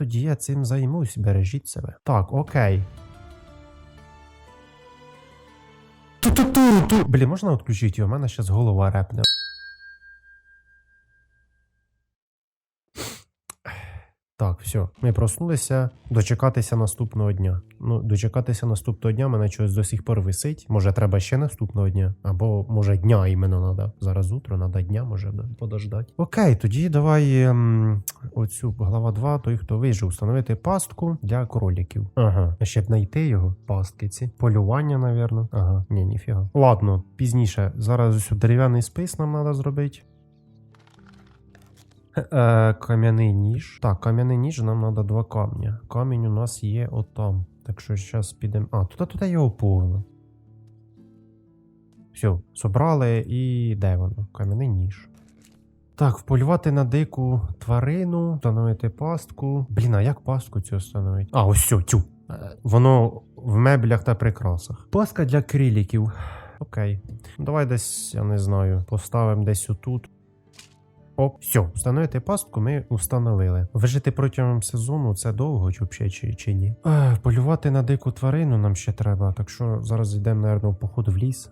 тоді я цим займусь, бережіть себе. Так, окей. Блін, можна відключити? У мене зараз голова репне. Так, все, ми проснулися. Дочекатися наступного дня. Ну, дочекатися наступного дня мене щось до сих пор висить. Може, треба ще наступного дня, або може дня іменно треба. Зараз утро, треба дня, може да, подождати. Окей, тоді давай ем, оцю глава 2, той, хто вижив, встановити пастку для кроліків. Ага, ще б знайти його, пастки ці. Полювання, навірно. Ага, ні, ніфіга. Ладно, пізніше. Зараз ось дерев'яний спис нам треба зробити. Е, кам'яний ніж. Так, кам'яний ніж нам треба два камня. Камінь у нас є отам. Так що зараз підемо. А, туди туди його повно. Все, собрали і де воно? Кам'яний ніж. Так, вполювати на дику тварину, встановити пастку. Блін, а як пастку цю встановити? А, ось все, тю. Е, Воно в меблях та прикрасах. Пастка для криліків. Окей. Давай десь, я не знаю, поставимо десь отут. О, все, встановити пастку ми встановили. Вижити протягом сезону це довго чи чи, чи ні? Ех, полювати на дику тварину нам ще треба, так що зараз йдемо, напевно, в поход в ліс.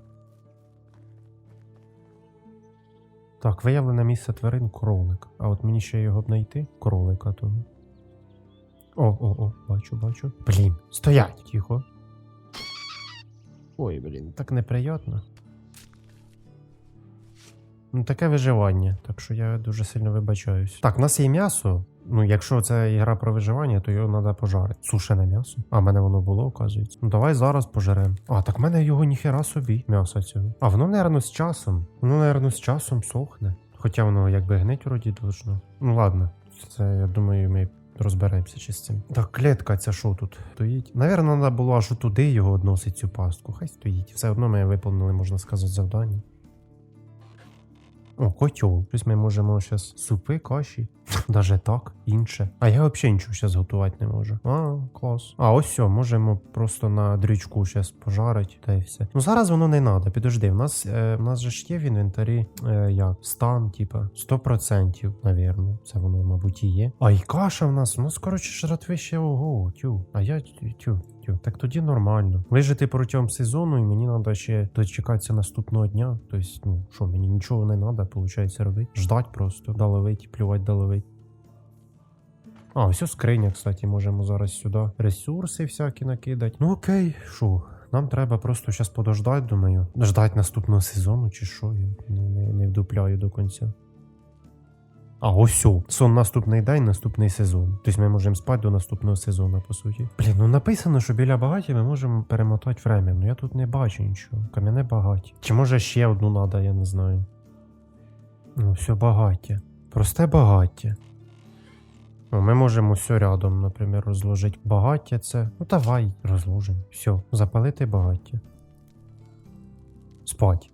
Так, виявлене місце тварин кролик. А от мені ще його б знайти? Кролика того. О, о, о, бачу, бачу. Блін, стоять, тихо. Ой, блін, так неприємно. Ну, таке виживання, так що я дуже сильно вибачаюсь. Так, у нас є м'ясо. Ну, якщо це ігра про виживання, то його треба пожарити. Сушене м'ясо. А в мене воно було, оказується. Ну давай зараз пожаремо. А, так в мене його ніхера собі, м'ясо цього. А воно, напевно, з часом. Воно, напевно, з часом сохне. Хоча воно якби гнить вроді должно. Ну ладно, це я думаю, ми. Розберемося чи з цим. Так, клітка ця що тут стоїть? Навірно, треба було аж туди його односити цю пастку. Хай стоїть. Все одно ми виповнили, можна сказати, завдання. О, котел. Щось ми можемо зараз супи, каші. Даже так, інше. А я взагалі нічого зараз готувати не можу. А, клас. А, ось все, можемо просто на дрючку зараз пожарити та й все. Ну зараз воно не треба. Підожди, в нас, е, в нас же ж є в інвентарі е, як стан, типа 100%, навірно. Це воно, мабуть, і є. А і каша в нас, у нас, коротше, жратви ще ого, тю. А я тю, тю. Так тоді нормально. Вижити протягом сезону, і мені треба ще дочекатися наступного дня. Тобто, ну що, мені нічого не треба, виходить, робити. Ждать просто, доловить, плювати, доловить. А, ось скриня, кстати, можемо зараз сюди ресурси всякі накидати. Ну окей, що? Нам треба просто зараз подождати, думаю. Ждать наступного сезону, чи що? Я не, не, не вдупляю до кінця. А, ось о, сон наступний день, наступний сезон. Тобто ми можемо спати до наступного сезону, по суті. Блін, ну написано, що біля багаті ми можемо перемотати время. Ну я тут не бачу нічого. Кам'яне багаті. Чи може ще одну надо, я не знаю. Ну, все багаття. Просте багаття. Ну, ми можемо все рядом, наприклад, розложити. Багаття це. Ну давай, розложимо. Все, запалити багаття. Спать.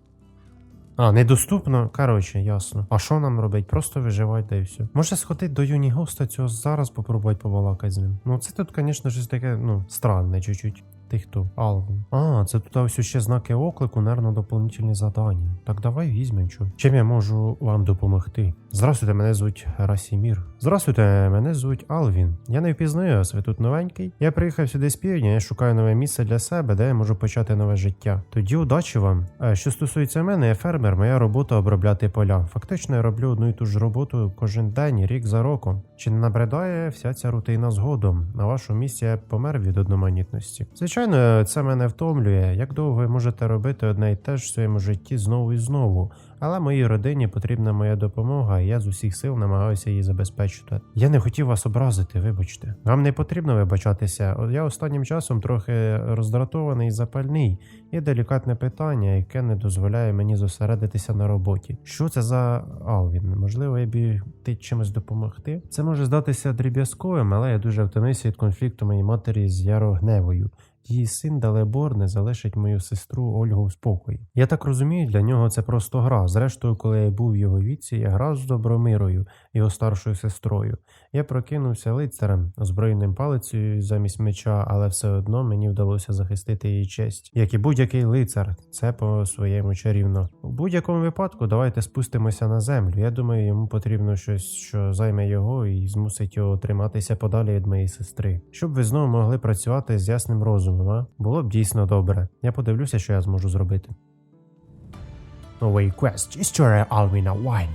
А, недоступно. Коротше, ясно. А що нам робить? Просто виживати та і все. Може сходити до юні госта цього зараз попробувати побалакати з ним. Ну, це тут, звісно, щось таке, ну, странне чуть-чуть. Ти хто? Алвін. А, це тут ось ще знаки оклику, нервно доповнительні завдання. Так давай візьмемо що. Чим я можу вам допомогти? Здравствуйте, мене звуть Расімір. Здравствуйте, мене звуть Алвін. Я не впізнаю вас, ви тут новенький. Я приїхав сюди з півдня, я шукаю нове місце для себе, де я можу почати нове життя. Тоді удачі вам. Е, Що стосується мене, я фермер, моя робота обробляти поля. Фактично я роблю одну і ту ж роботу кожен день, рік за роком. Чи не набридає вся ця рутина згодом? На вашому місці я помер від одноманітності. Звичайно, це мене втомлює. Як довго ви можете робити одне і те ж в своєму житті знову і знову? Але моїй родині потрібна моя допомога, і я з усіх сил намагаюся її забезпечити. Я не хотів вас образити, вибачте. Вам не потрібно вибачатися. Я останнім часом трохи роздратований і запальний. Є делікатне питання, яке не дозволяє мені зосередитися на роботі. Що це за Алвін? Можливо, я б ти чимось допомогти? Це може здатися дріб'язковим, але я дуже втомився від конфлікту моєї матері з Ярогневою. Її син Далебор не залишить мою сестру Ольгу в спокої. Я так розумію, для нього це просто гра, гра. Зрештою, коли я був в його віці, я грав з Добромирою, його старшою сестрою. Я прокинувся лицарем, озброєним палицею замість меча, але все одно мені вдалося захистити її честь. Як і будь-який лицар, це по своєму чарівно. У будь-якому випадку давайте спустимося на землю. Я думаю, йому потрібно щось, що займе його і змусить його триматися подалі від моєї сестри. Щоб ви знову могли працювати з ясним розумом, а? Було б дійсно добре. Я подивлюся, що я зможу зробити. Новий квест. Історія Алвіна Вайн.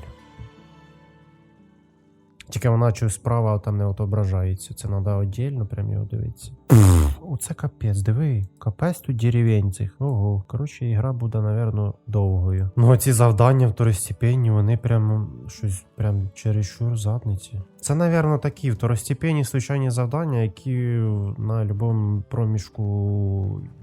Тільки вона чи справа там не отображається. Це треба віддільно прям його дивитися. Оце капець, диви. Капець тут деревень цих. Ого. Коротше, ігра буде, напевно, довгою. Ну, ці завдання второстепенні, вони прям щось прям чересчур задниці. Це, напевно, такі второстепенні случайні завдання, які на будь-якому проміжку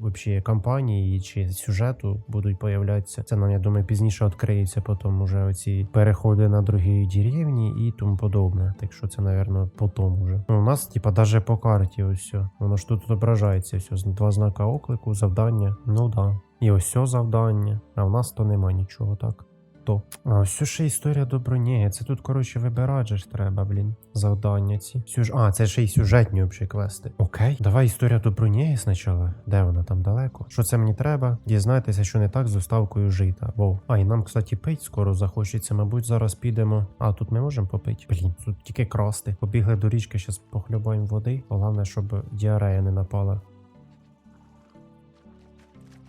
вообще кампанії чи сюжету будуть появлятися. Це нам, я думаю, пізніше відкриється потім уже оці переходи на другі деревні і тому подобне. Так що це, напевно, потім уже. Ну, у нас, типа, даже по карті ось все. Воно ж тут відображається все. Два знака оклику, завдання. Ну да. І ось все завдання. А в нас то нема нічого так. То. А ось ще історія Доброніги. Це тут, коротше, вибирати ж треба, блін. Завдання ці. Сюж... А, це ще й сюжетні взагалі квести. Окей. Давай історія Доброніги спочатку. Де вона там далеко? Що це мені треба? Дізнайтеся, що не так з доставкою жита. Вов. А, і нам, кстати, пить скоро захочеться. Мабуть, зараз підемо. А, тут ми можемо попити. Блін, тут тільки красти. Побігли до річки, зараз похлюбаємо води. Головне, щоб діарея не напала.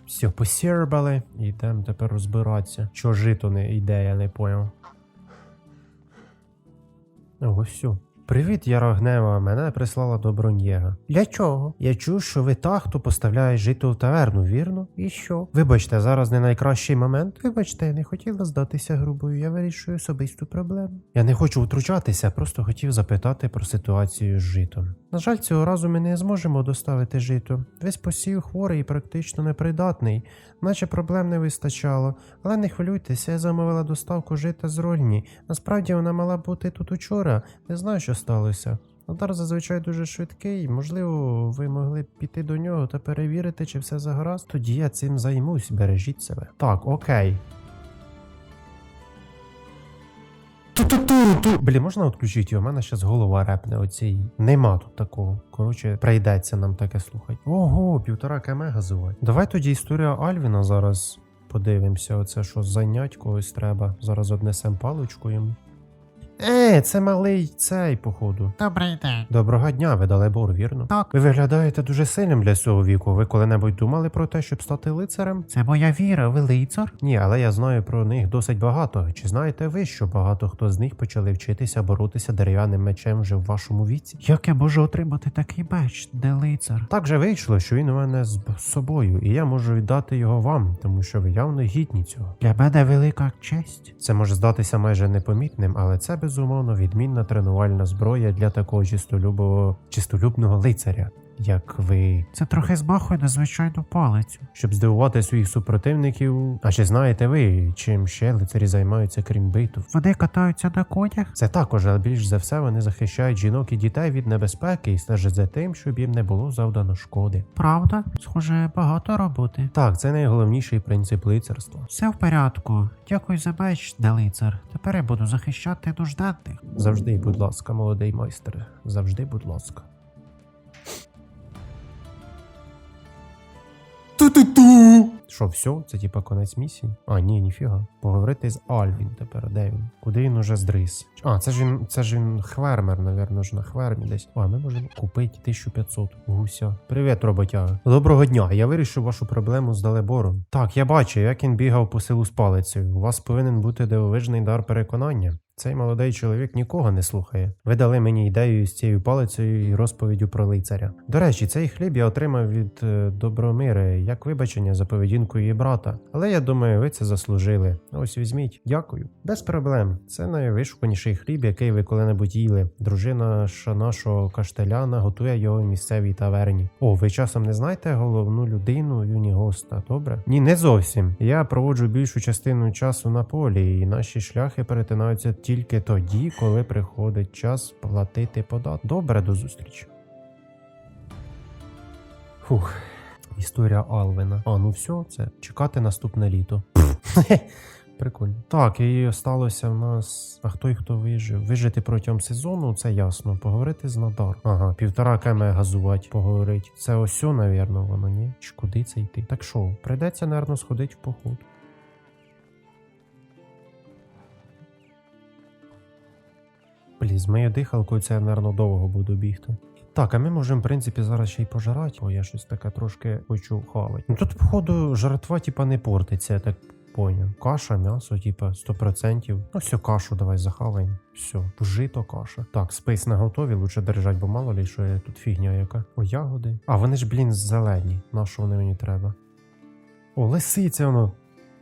Все, посірбали. І йдемо тепер розбиратися. Чого жито не йде, я не поняв. Ого, все. Привіт, Ярогнева. Мене прислала Добронєга. Для чого? Я чув, що ви та, хто поставляє жито в таверну, вірно? І що? Вибачте, зараз не найкращий момент. Вибачте, я не хотіла здатися грубою, я вирішую особисту проблему. Я не хочу втручатися, просто хотів запитати про ситуацію з житом. На жаль, цього разу ми не зможемо доставити жито. Весь посів хворий і практично непридатний, наче проблем не вистачало. Але не хвилюйтеся, я замовила доставку жита з Рольні. Насправді вона мала бути тут учора. Не знаю, що сталося. Удар зазвичай дуже швидкий. Можливо, ви могли піти до нього та перевірити, чи все загаразд. Тоді я цим займусь. Бережіть себе. Так, окей. Блін, можна відключити його? У мене зараз голова репне оцій. Нема тут такого. Коротше, прийдеться нам таке слухати. Ого, півтора км газувати. Давай тоді історія Альвіна зараз подивимося. Оце що зайнять когось треба. Зараз однесем паличку йому. Е, це малий цей, походу. Добрий день. Доброго дня, ви дали бор, вірно? Так. Ви виглядаєте дуже сильним для цього віку. Ви коли-небудь думали про те, щоб стати лицарем? Це моя віра, ви лицар? Ні, але я знаю про них досить багато. Чи знаєте ви, що багато хто з них почали вчитися боротися дерев'яним мечем вже в вашому віці? Як я можу отримати такий меч, де лицар? Так же вийшло, що він у мене з собою, і я можу віддати його вам, тому що ви явно гідні цього. Для мене велика честь. Це може здатися майже непомітним, але це безумовно відмінна тренувальна зброя для такого чистолюбого чистолюбного лицаря, як ви. Це трохи змахує на звичайну палицю. Щоб здивувати своїх супротивників. А чи знаєте ви, чим ще лицарі займаються крім битв? Вони катаються на конях? Це також, але більш за все вони захищають жінок і дітей від небезпеки і стежать за тим, щоб їм не було завдано шкоди. Правда? Схоже, багато роботи. Так, це найголовніший принцип лицарства. Все в порядку. Дякую за меч, де лицар. Тепер я буду захищати нужденних. Завжди, будь ласка, молодий майстер. Завжди, будь ласка. Ту-ту-ту! Що, все? Це типа конець місії? А, ні, ніфіга. Поговорити з Альвін тепер. Де він? Куди він уже здрис? А, це ж він, це ж він хвермер, навірно, ж на хвермі десь. А, ми можемо купити 1500 гуся. Привіт, роботяга. Доброго дня. Я вирішив вашу проблему з далебором. Так, я бачу, як він бігав по селу з палицею. У вас повинен бути дивовижний дар переконання. Цей молодий чоловік нікого не слухає. Ви дали мені ідею з цією палицею і розповіддю про лицаря. До речі, цей хліб я отримав від е, Добромири як вибачення за поведінку її брата. Але я думаю, ви це заслужили. Ось візьміть. Дякую. Без проблем. Це найвишуканіший хліб, який ви коли-небудь їли. Дружина нашого каштеляна готує його в місцевій таверні. О, ви часом не знаєте головну людину Юнігоста, добре? Ні, не зовсім. Я проводжу більшу частину часу на полі, і наші шляхи перетинаються тільки тоді, коли приходить час платити податок. Добре, до зустрічі. Фух, історія Алвина. А, ну все, це чекати наступне літо. Прикольно. Так, і сталося в нас. А хто і хто вижив? Вижити протягом сезону, це ясно. Поговорити з Надар. Ага, півтора кеме газувати, поговорить. Це ось, навірно, воно, ні? Куди це йти? Так що, прийдеться, напевно, сходити в поход. Блін, з моєю дихалкою це напевно, довго буду бігти. Так, а ми можемо, в принципі, зараз ще й пожирати, бо я щось таке трошки хочу хавати. Ну тут, походу, жратва, типа, не портиться, я так поняв. Каша, м'ясо, типа, 100%. Ну, все, кашу давай захаваємо. Все, жито каша. Так, спейс на готові, лучше держать, бо мало лі, що я тут фігня яка. О, ягоди. А вони ж, блін, зелені. На що вони мені треба? О, лисиця воно.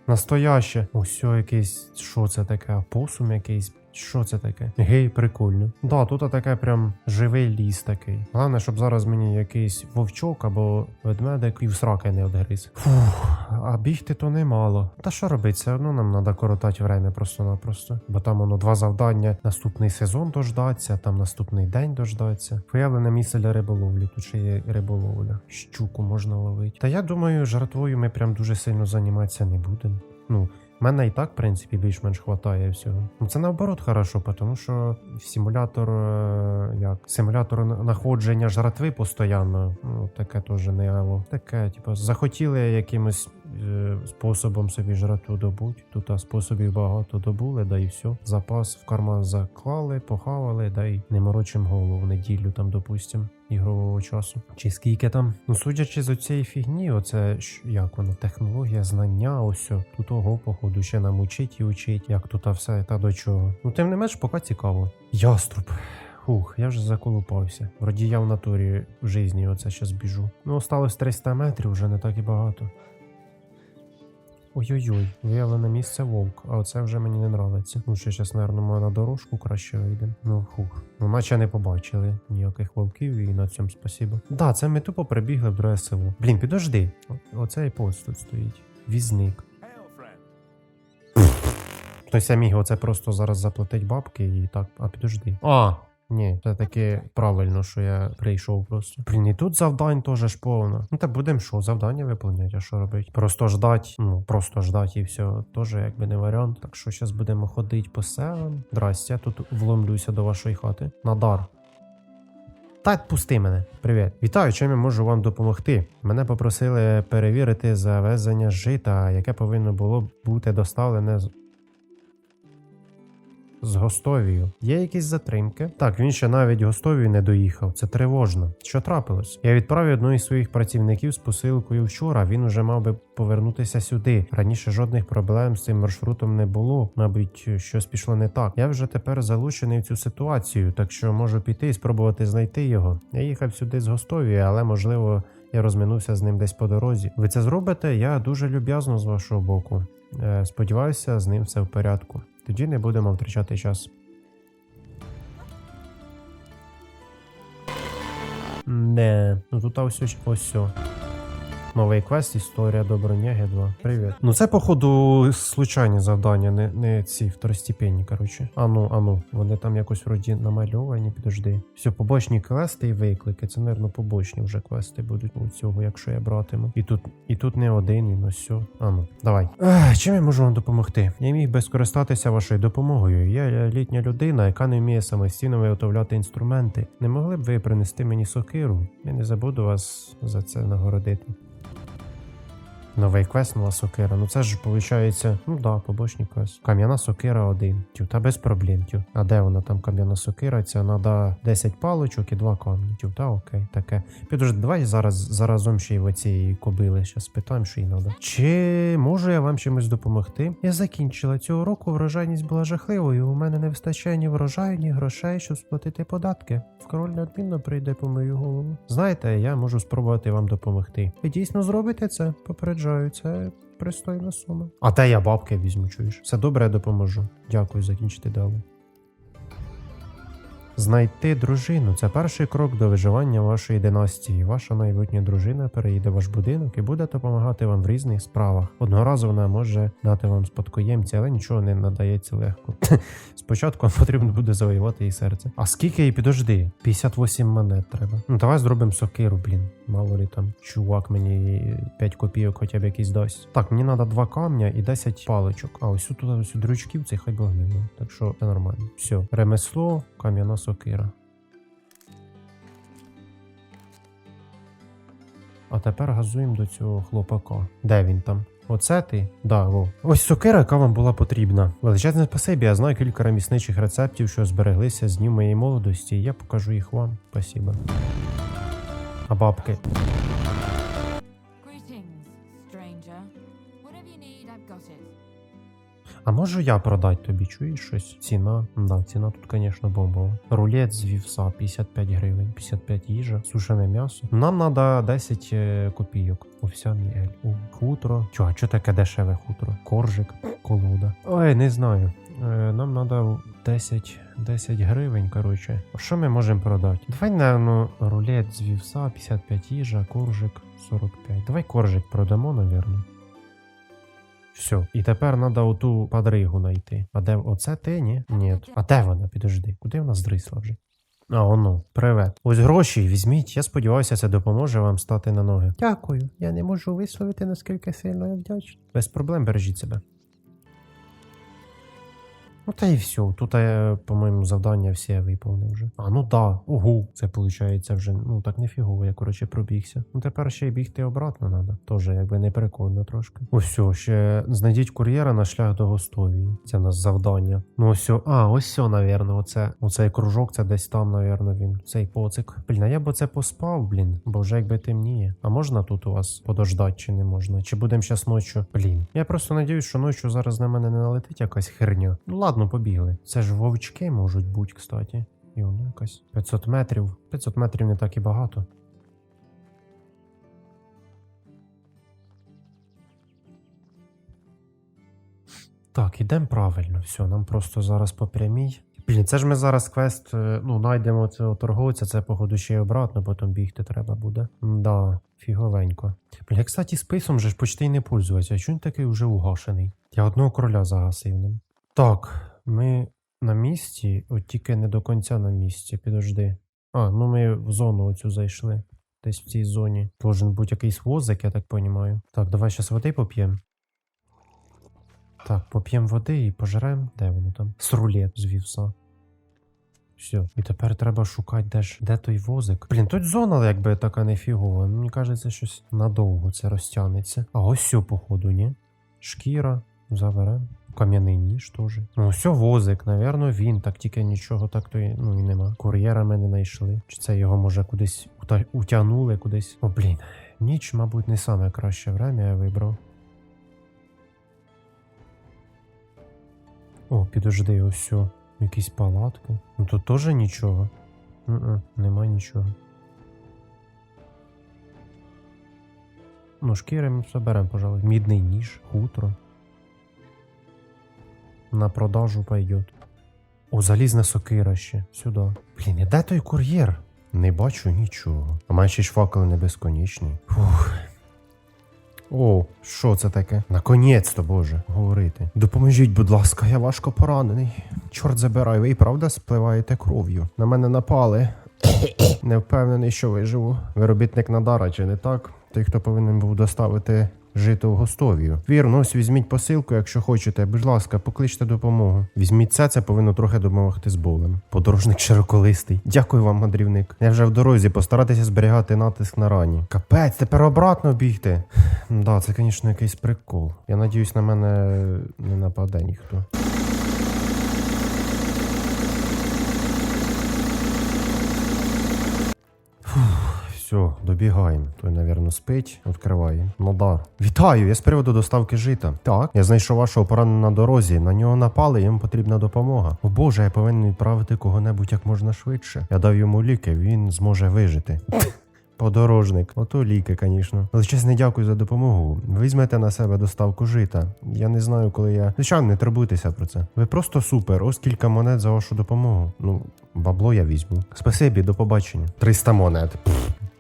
Настояще. Ось якийсь. Що це таке? Посум якийсь. Що це таке? Гей, прикольно. Да, тут таке прям живий ліс такий. Головне, щоб зараз мені якийсь вовчок або ведмедик і в сраки не одгриз. Фух, а бігти то немало. Та що робити, все одно нам треба коротати время просто-напросто. Бо там воно два завдання. Наступний сезон дождаться, там наступний день дождаться. Появлене місце для риболовлі. Тут ще є риболовля. Щуку можна ловити. Та я думаю, жартвою ми прям дуже сильно займатися не будемо. Ну, мене і так, в принципі, більш-менш хватає всього. Ну це наоборот хорошо, тому що симулятор, е, як симулятор на- находження жратви постійно, ну таке теж не аво. Таке, типу, захотіли якимось е, способом собі жратву добуть. Тут а, способів багато добули, да і все. Запас в карман заклали, похавали, да й не морочим голову неділю там, допустим. Ігрового часу. Чи скільки там? Ну, судячи з оцієї фігні, оце як воно, технологія, знання, ось о, тут ого, походу, ще нам учить і учить, як тут а все та до чого. Ну, тим не менш, поки цікаво. Яструб. Ух, я вже заколупався. Вроді я в натурі в житті оце зараз біжу. Ну, осталось 300 метрів, вже не так і багато. Ой-ой-ой, виявлене місце вовк, а оце вже мені не нравиться. Ну, ще зараз, ми на дорожку краще вийдемо. Ну, хух. Ну, наче не побачили ніяких вовків і на цьому спасибо. Да, це ми тупо прибігли в друге село. Блін, підожди. О- Оцей пост тут стоїть. Візник. Хтось міг оце просто зараз заплатить бабки і так, а підожди. А, ні, це таки правильно, що я прийшов просто. Блін, і тут завдань теж ж повно. Ну та будемо що, завдання виповняти, а що робити? Просто ждать, ну просто ждать і все, теж якби не варіант. Так що зараз будемо ходити по селам. Здрасте, я тут вломлюся до вашої хати. Надар. Та пусти мене. Привіт. Вітаю, чим я можу вам допомогти. Мене попросили перевірити завезення жита, яке повинно було бути доставлене з. Гостовію. Є якісь затримки? Так, він ще навіть Гостовію не доїхав. Це тривожно. Що трапилось? Я відправив одного із своїх працівників з посилкою вчора. Він уже мав би повернутися сюди. Раніше жодних проблем з цим маршрутом не було. Мабуть, щось пішло не так. Я вже тепер залучений в цю ситуацію, так що можу піти і спробувати знайти його. Я їхав сюди з Гостовії, але можливо. Я розминувся з ним десь по дорозі. Ви це зробите? Я дуже люб'язно з вашого боку. Е, сподіваюся, з ним все в порядку. Тоді не будемо втрачати час. Не, ну тут ось ось ось. Новий квест, історія Доброняги 2. Привіт. Ну це, походу, случайні завдання, не, не ці второстепенні, коротше. Ану, ану, вони там якось вроді намальовані, підожди. Все, побочні квести і виклики. Це, мабуть, побочні вже квести будуть у цього, якщо я братиму. І тут, і тут не один, і на все. Ану, давай. Ех, чим я можу вам допомогти? Я міг би скористатися вашою допомогою. Я літня людина, яка не вміє самостійно виготовляти інструменти. Не могли б ви принести мені сокиру? Я не забуду вас за це нагородити. Новий квест, нова сокира. Ну це ж виходить, ну да, побочний квест. Кам'яна сокира один. Тю, та без проблем. Тю. А де вона там кам'яна сокира? Ця треба 10 паличок і 2 камні. Тю, та окей, таке. Підожди, давай зараз заразом ще й в оцієї кобили. Щас спитаємо, що їй треба. Чи можу я вам чимось допомогти? Я закінчила цього року. Врожайність була жахливою. У мене не вистачає ні врожаю, ні грошей, щоб сплатити податки. Король неодмінно прийде по мою голову. Знаєте, я можу спробувати вам допомогти. Ви дійсно зробите це? Попереджаю, це пристойна сума. А те я бабки візьму, чуєш? Все добре, я допоможу. Дякую, закінчити далі. Знайти дружину це перший крок до виживання вашої династії. Ваша майбутня дружина переїде в ваш будинок і буде допомагати вам в різних справах. Одного разу вона може дати вам спадкоємця, але нічого не надається легко. Спочатку вам потрібно буде завоювати її серце. А скільки їй підожди? 58 монет треба. Ну давай зробимо сокиру, блін. Мало ли там чувак мені 5 копійок хоча б якийсь дасть. Так, мені треба 2 камня і 10 паличок. А ось тут ось дрючків цей хай Бог милує. Так що це нормально. Все, ремесло, кам'яна сокира. А тепер газуємо до цього хлопака. Де він там? Оце ти? Да, во. Ось сокира, яка вам була потрібна. Величезне спасибі, я знаю кілька ремісничих рецептів, що збереглися з днів моєї молодості, і я покажу їх вам. Спасибо. А бабки. А можу я продати тобі, чуєш щось? Ціна. Да, ціна тут, звісно, бомбова. Рулет з вівса 55 гривень, 55 їжа, сушене м'ясо. Нам треба 10 е, копійок. Овсяний ель. О, хутро. Чого, що таке дешеве хутро? Коржик, колода. Ой, не знаю. Е, Нам треба 10, 10 гривень, коротше. Що ми можемо продати? Давай, напевно, рулет з вівса, 55 їжа, коржик 45. Давай коржик продамо, напевно. Все. І тепер треба оту падригу знайти. А де оце ти, ні? Ні. А де вона? Підожди. Куди вона здрисла вже? А, воно, привет. Ось гроші візьміть. Я сподіваюся, це допоможе вам стати на ноги. Дякую. Я не можу висловити, наскільки сильно я вдячний. Без проблем бережіть себе. Ну та і все. Тут, я, по-моєму, завдання всі я виповнив вже. А, ну да, угу. Це виходить вже, ну так не фігово, я коротше пробігся. Ну тепер ще й бігти обратно треба. Тоже якби не прикольно трошки. Ось ще знайдіть кур'єра на шлях до Гостовії. Це у нас завдання. Ну ось, а, ось все, навірно, оце. Оцей кружок, це десь там, навірно, він. Цей поцик. Блін, а я б оце поспав, блін, бо вже якби темніє. А можна тут у вас подождати чи не можна? Чи будемо щас ночі? Блін. Я просто надіюсь, що ночі зараз на мене не налетить якась херня. Ну ладно, побігли. Це ж вовчки можуть бути, кстати. І воно якась 500 метрів. 500 метрів не так і багато. Так, ідемо правильно. Все, нам просто зараз по прямій. Блін, це ж ми зараз квест, е, ну, знайдемо цього торговця, це, походу, ще й обратно, потім бігти треба буде. Да, фіговенько. Блін, я, кстати, списом же ж почти й не пользуюся. Чому він такий вже угашений? Я одного короля загасив ним. Так, ми на місці, от тільки не до кінця на місці, підожди. А, ну ми в зону оцю зайшли. Десь в цій зоні. Должен бути якийсь возик, я так розумію. Так, давай зараз води поп'ємо. Так, поп'ємо води і пожрем. Де воно там? З вівса. Все. І тепер треба шукати, де ж де той возик. Блін, тут зона якби така нефігова. Мені кажеться, щось надовго це розтягнеться. А ось все, походу, ні? Шкіра, заберем. Кам'яний ніж теж. Ну, все, возик, навірно, він. Так тільки нічого так то і, ну, і нема. Кур'єра ми не знайшли. Чи це його може кудись ута- утягнули кудись? О, блін. Ніч, мабуть, не саме краще время я вибрав. О, підожди, ось. Якісь палатки. Ну тут теж нічого. м нема нічого. Ну, шкіри ми заберемо, пожалуй. Мідний ніж, хутро. На продажу пойдет. О, залізна сокира ще. Сюди. Блін, і де той кур'єр? Не бачу нічого. А має ще ж факел не безконечний. Фух. О, що це таке? Наконець-то, боже, говорити. Допоможіть, будь ласка, я важко поранений. Чорт забирай, ви і правда спливаєте кров'ю. На мене напали. Не впевнений, що виживу. Виробітник Надара, чи не так? Той, хто повинен був доставити жито в Гостовію. Вірно, ось візьміть посилку, якщо хочете. Будь ласка, покличте допомогу. Візьміть це, це повинно трохи допомогти з болем. Подорожник широколистий. Дякую вам, мандрівник. Я вже в дорозі, постаратися зберігати натиск на рані. Капець, тепер обратно бігти. Да, це, звісно, якийсь прикол. Я надіюсь, на мене не нападе ніхто. Все, добігаємо. Той, напевно, спить, відкриває. Надар. Вітаю! Я з приводу доставки жита. Так, я знайшов вашого пораненого на дорозі. На нього напали, йому потрібна допомога. О Боже, я повинен відправити кого-небудь як можна швидше. Я дав йому ліки, він зможе вижити. Подорожник. Ото ліки, звісно. Величезне дякую за допомогу. Візьмете на себе доставку жита. Я не знаю, коли я. Звичайно, не турбуйтеся про це. Ви просто супер. Ось кілька монет за вашу допомогу. Ну, бабло я візьму. Спасибі, до побачення. 300 монет. Пф,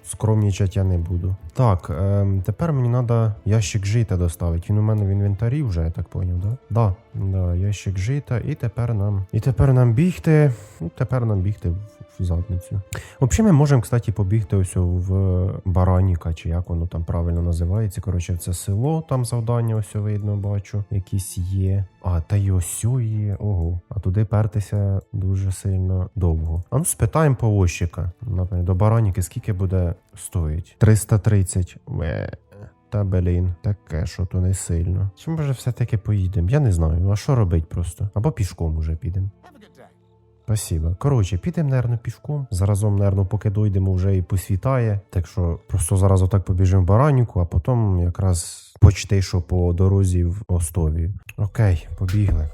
Скромнічать я не буду. Так, ем, тепер мені треба ящик жита доставити. Він у мене в інвентарі вже, я так поняв, да? Да, да, ящик жита, і тепер нам. І тепер нам бігти. Тепер нам бігти в, в задницю. Взагалі, ми можемо, кстати, побігти ось в Бараніка, чи як воно там правильно називається. Коротше, це село, там завдання ось видно, бачу, якісь є. А, та й ось є. Ого. А туди пертися дуже сильно довго. А ну спитаємо повозчика. Наприклад, до Бараніки скільки буде стоїть? 330. Ве. Та блін, таке, що то не сильно. Чи може все-таки поїдемо? Я не знаю. А що робить просто? Або пішком уже підемо. Спасибо. Коротше, підемо, нервно пішком. Заразом, нервно, поки дойдемо, вже і посвітає. Так що просто зараз отак побіжимо в Бараніку, а потім якраз почти, що по дорозі в Остові. Окей, побігли.